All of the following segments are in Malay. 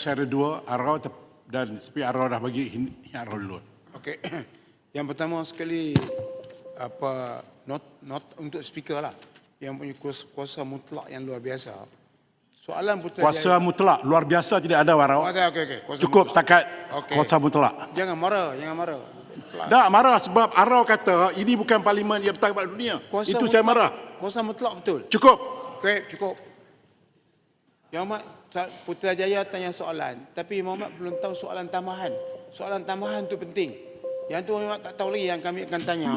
saya ada dua, Arau dan sepi Arau dah bagi hin- Arau dulu. Okey. Yang pertama sekali apa not not untuk speaker lah yang punya kuasa, kuasa mutlak yang luar biasa. Soalan Putrajaya. Kuasa mutlak, luar biasa tidak ada Oh, Arau. ada okey okey. Kuasa Cukup mutlak. setakat Okey. kuasa mutlak. Jangan marah, jangan marah. Tak marah sebab Arau kata ini bukan parlimen yang bertahan pada dunia. Kuasa Itu mutlak, saya marah. Kuasa mutlak betul. Cukup. Okey, cukup. Yang Mak Putrajaya tanya soalan, tapi Muhammad belum tahu soalan tambahan. Soalan tambahan tu penting. Yang tu Muhammad tak tahu lagi yang kami akan tanya.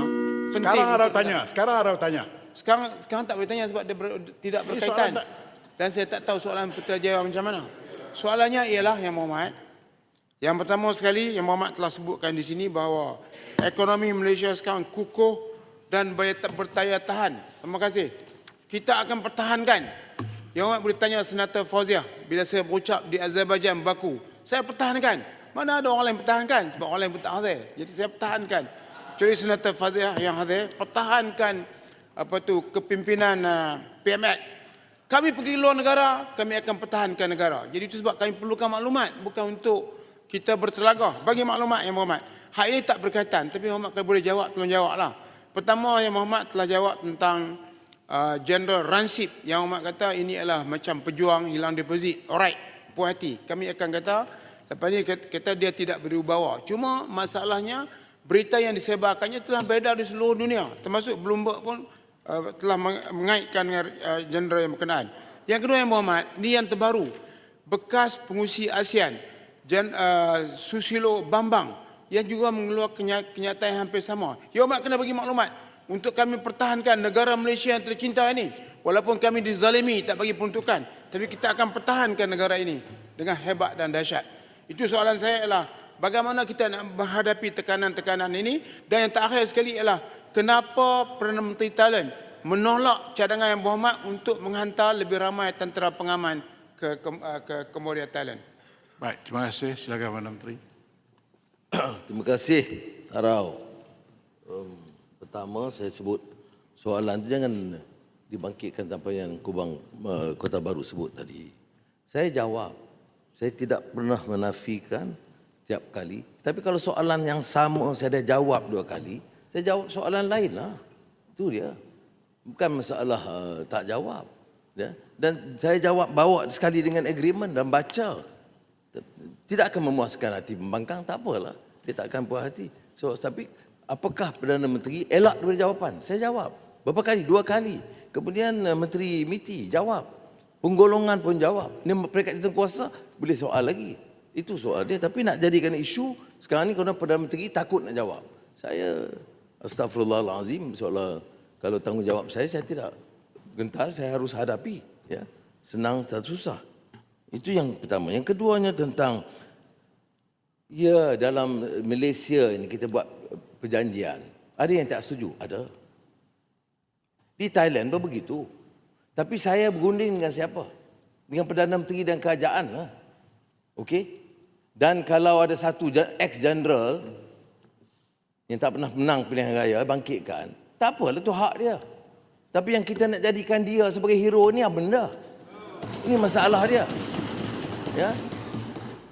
Penting. Sekarang untuk tanya. Sekarang Arau tanya. Sekarang sekarang tak boleh tanya sebab dia ber, tidak berkaitan. tak- Dan saya tak tahu soalan Putrajaya macam mana. Soalannya ialah yang Muhammad. Yang pertama sekali yang Muhammad telah sebutkan di sini bahawa ekonomi Malaysia sekarang kukuh dan ber- bertaya tahan. Terima kasih. Kita akan pertahankan. Yang Muhammad boleh tanya Senator Fauziah bila saya berucap di Azerbaijan Baku. Saya pertahankan. Mana ada orang lain pertahankan sebab orang lain pun tak hadir. Jadi saya pertahankan. Kecuali Senator Fauziah yang hadir, pertahankan apa tu kepimpinan uh, PMX kami pergi luar negara, kami akan pertahankan negara. Jadi itu sebab kami perlukan maklumat, bukan untuk kita bertelagah. Bagi maklumat yang Muhammad. Hal ini tak berkaitan, tapi Muhammad kalau boleh jawab, tolong jawab lah. Pertama yang Muhammad telah jawab tentang uh, General Ransip. Yang Muhammad kata ini adalah macam pejuang hilang deposit. Alright, puas hati. Kami akan kata, lepas ni kata, dia tidak berwibawa. Cuma masalahnya, berita yang disebarkannya telah beredar di seluruh dunia. Termasuk Bloomberg pun uh, telah meng- mengaitkan dengan uh, jenderal yang berkenaan. Yang kedua yang Muhammad, ini yang terbaru. Bekas pengusi ASEAN, Jen, uh, Susilo Bambang yang juga mengeluarkan kenya- kenyataan yang hampir sama. Ya Muhammad kena bagi maklumat untuk kami pertahankan negara Malaysia yang tercinta ini. Walaupun kami dizalimi, tak bagi peruntukan. Tapi kita akan pertahankan negara ini dengan hebat dan dahsyat. Itu soalan saya ialah bagaimana kita nak menghadapi tekanan-tekanan ini. Dan yang terakhir sekali ialah kenapa Perdana Menteri Thailand menolak cadangan yang Muhammad untuk menghantar lebih ramai tentera pengaman ke ke, uh, ke Cambodia Thailand. Baik, terima kasih. Silakan Perdana Menteri. Terima kasih Arau. Um, pertama saya sebut soalan tu jangan dibangkitkan tanpa yang Kubang uh, Kota Baru sebut tadi. Saya jawab. Saya tidak pernah menafikan tiap kali. Tapi kalau soalan yang sama saya dah jawab dua kali, saya jawab soalan lain lah. Itu dia. Bukan masalah uh, tak jawab. Ya? Dan saya jawab bawa sekali dengan agreement dan baca tidak akan memuaskan hati pembangkang tak apalah dia tak akan puas hati so tapi apakah perdana menteri elak daripada jawapan? Saya jawab. Berapa kali? Dua kali. Kemudian uh, menteri miti jawab. Penggolongan pun jawab. Ni peringkat di kuasa boleh soal lagi. Itu soal dia. Tapi nak jadikan isu sekarang ni kerana perdana menteri takut nak jawab. Saya astagfirullahalazim seolah kalau tanggungjawab saya saya tidak gentar saya harus hadapi ya. Senang tak susah. Itu yang pertama. Yang keduanya tentang ya dalam Malaysia ini kita buat perjanjian. Ada yang tak setuju? Ada. Di Thailand pun begitu. Tapi saya berunding dengan siapa? Dengan Perdana Menteri dan kerajaan lah. Okey? Dan kalau ada satu ex-general yang tak pernah menang pilihan raya bangkitkan, tak apalah itu hak dia. Tapi yang kita nak jadikan dia sebagai hero ni apa benda? Ini masalah dia. Ya.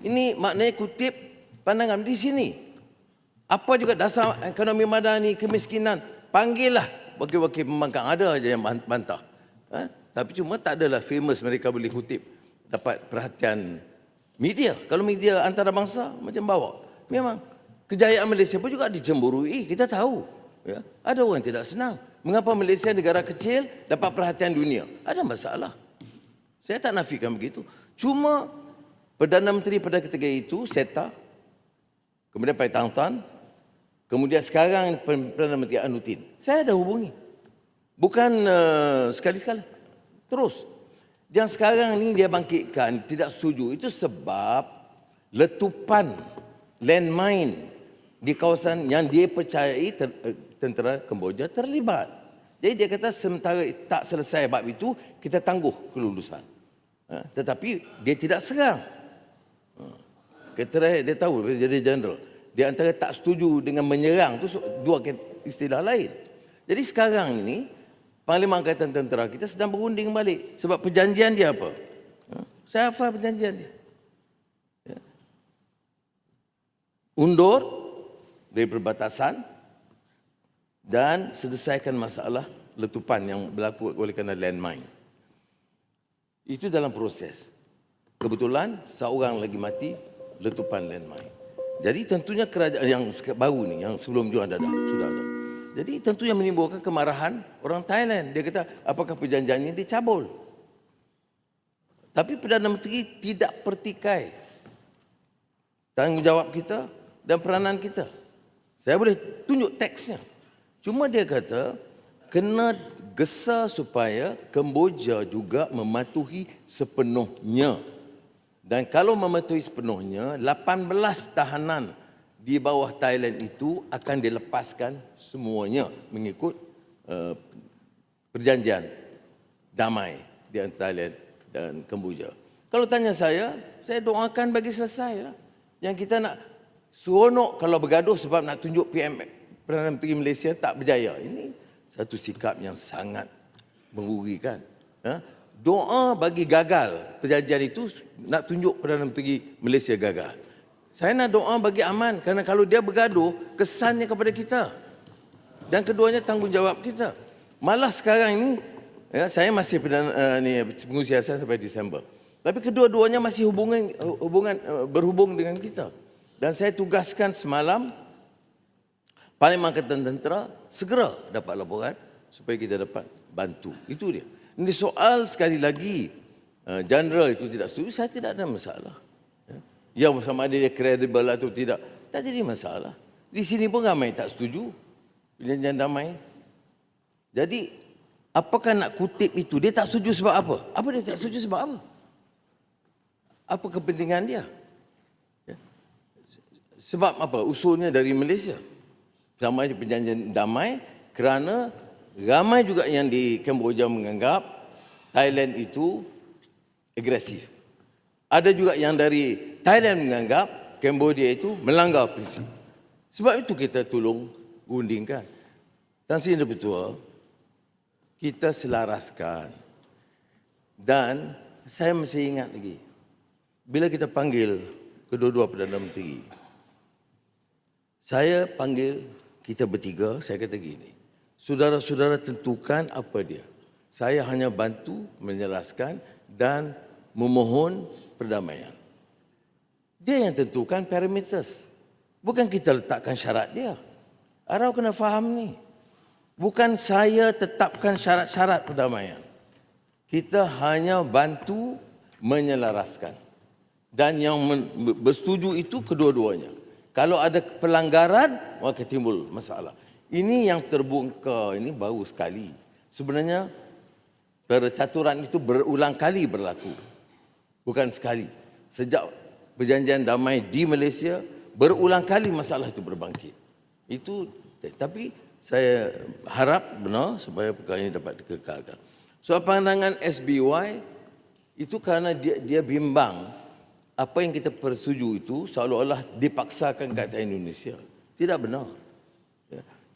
Ini maknanya kutip pandangan di sini. Apa juga dasar ekonomi madani, kemiskinan, panggillah wakil-wakil pembangkang ada aja yang bantah. Ha? Tapi cuma tak adalah famous mereka boleh kutip dapat perhatian media. Kalau media antarabangsa macam bawa. Memang kejayaan Malaysia pun juga dicemburui, kita tahu. Ya. Ada orang tidak senang. Mengapa Malaysia negara kecil dapat perhatian dunia? Ada masalah. Saya tak nafikan begitu. Cuma Perdana Menteri pada ketika itu, Seta, kemudian Pai Tang Tan, kemudian sekarang Perdana Menteri Anutin. Saya dah hubungi. Bukan uh, sekali-sekala. Terus. Yang sekarang ni dia bangkitkan tidak setuju. Itu sebab letupan landmine di kawasan yang dia percayai ter, uh, tentera Kemboja terlibat. Jadi dia kata sementara tak selesai bab itu, kita tangguh kelulusan. Ha, tetapi dia tidak serang. Ha, dia tahu dia jadi general. Dia antara tak setuju dengan menyerang tu dua istilah lain. Jadi sekarang ini Panglima Angkatan Tentera kita sedang berunding balik sebab perjanjian dia apa? Ha, Saya hafal perjanjian dia. undur dari perbatasan dan selesaikan masalah letupan yang berlaku oleh kerana landmine. Itu dalam proses. Kebetulan seorang lagi mati letupan landmine. Jadi tentunya kerajaan yang baru ni yang sebelum juga ada sudah ada. Jadi tentu yang menimbulkan kemarahan orang Thailand. Dia kata apakah perjanjian ini dicabul? Tapi Perdana Menteri tidak pertikai tanggungjawab kita dan peranan kita. Saya boleh tunjuk teksnya. Cuma dia kata kena gesa supaya Kemboja juga mematuhi sepenuhnya. Dan kalau mematuhi sepenuhnya, 18 tahanan di bawah Thailand itu akan dilepaskan semuanya mengikut uh, perjanjian damai di antara Thailand dan Kemboja. Kalau tanya saya, saya doakan bagi selesai lah. Yang kita nak seronok kalau bergaduh sebab nak tunjuk PM Perdana Menteri Malaysia tak berjaya. Ini satu sikap yang sangat merugikan. Ha? Doa bagi gagal perjanjian itu nak tunjuk Perdana Menteri Malaysia gagal. Saya nak doa bagi aman kerana kalau dia bergaduh kesannya kepada kita. Dan keduanya tanggungjawab kita. Malah sekarang ini ya, saya masih perdana, uh, ni pengurusi sampai Disember. Tapi kedua-duanya masih hubungan hubungan uh, berhubung dengan kita. Dan saya tugaskan semalam Parlimen Angkatan Tentera segera dapat laporan supaya kita dapat bantu. Itu dia. Ini soal sekali lagi uh, general itu tidak setuju, saya tidak ada masalah. Ya, ya sama ada dia kredibel atau tidak, tak jadi masalah. Di sini pun ramai tak setuju perjanjian damai. Jadi apakah nak kutip itu? Dia tak setuju sebab apa? Apa dia tak setuju sebab apa? Apa kepentingan dia? Ya. Sebab apa? Usulnya dari Malaysia. Sama perjanjian damai kerana ramai juga yang di Kamboja menganggap Thailand itu agresif. Ada juga yang dari Thailand menganggap Kamboja itu melanggar prinsip. Sebab itu kita tolong undingkan. Tan Sri Bertua, kita selaraskan. Dan saya masih ingat lagi, bila kita panggil kedua-dua Perdana Menteri, saya panggil kita bertiga, saya kata gini, saudara-saudara tentukan apa dia. Saya hanya bantu menjelaskan dan memohon perdamaian. Dia yang tentukan parameters. Bukan kita letakkan syarat dia. Arau kena faham ni. Bukan saya tetapkan syarat-syarat perdamaian. Kita hanya bantu menyelaraskan. Dan yang bersetuju itu kedua-duanya. Kalau ada pelanggaran, maka timbul masalah. Ini yang terbuka ini baru sekali. Sebenarnya percaturan itu berulang kali berlaku. Bukan sekali. Sejak perjanjian damai di Malaysia, berulang kali masalah itu berbangkit. Itu tapi saya harap benar supaya perkara ini dapat dikekalkan. Soal pandangan SBY itu kerana dia dia bimbang apa yang kita persetuju itu seolah-olah dipaksakan ke atas Indonesia. Tidak benar.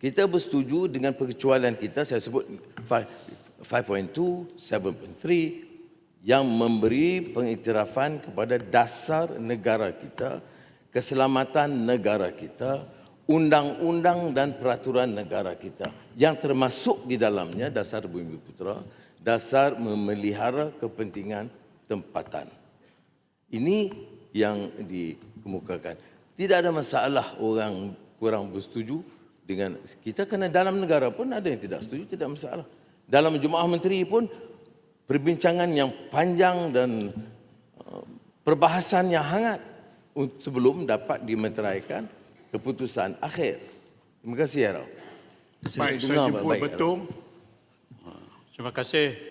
Kita bersetuju dengan perkecualian kita, saya sebut 5.2, 7.3 yang memberi pengiktirafan kepada dasar negara kita, keselamatan negara kita, undang-undang dan peraturan negara kita yang termasuk di dalamnya dasar Bumi Putra, dasar memelihara kepentingan tempatan. Ini yang dikemukakan. Tidak ada masalah orang kurang bersetuju dengan kita kerana dalam negara pun ada yang tidak setuju, tidak masalah. Dalam Jemaah Menteri pun perbincangan yang panjang dan uh, perbahasan yang hangat sebelum dapat dimeteraikan keputusan akhir. Terima kasih, Harau. Baik, saya jemput betul. Terima kasih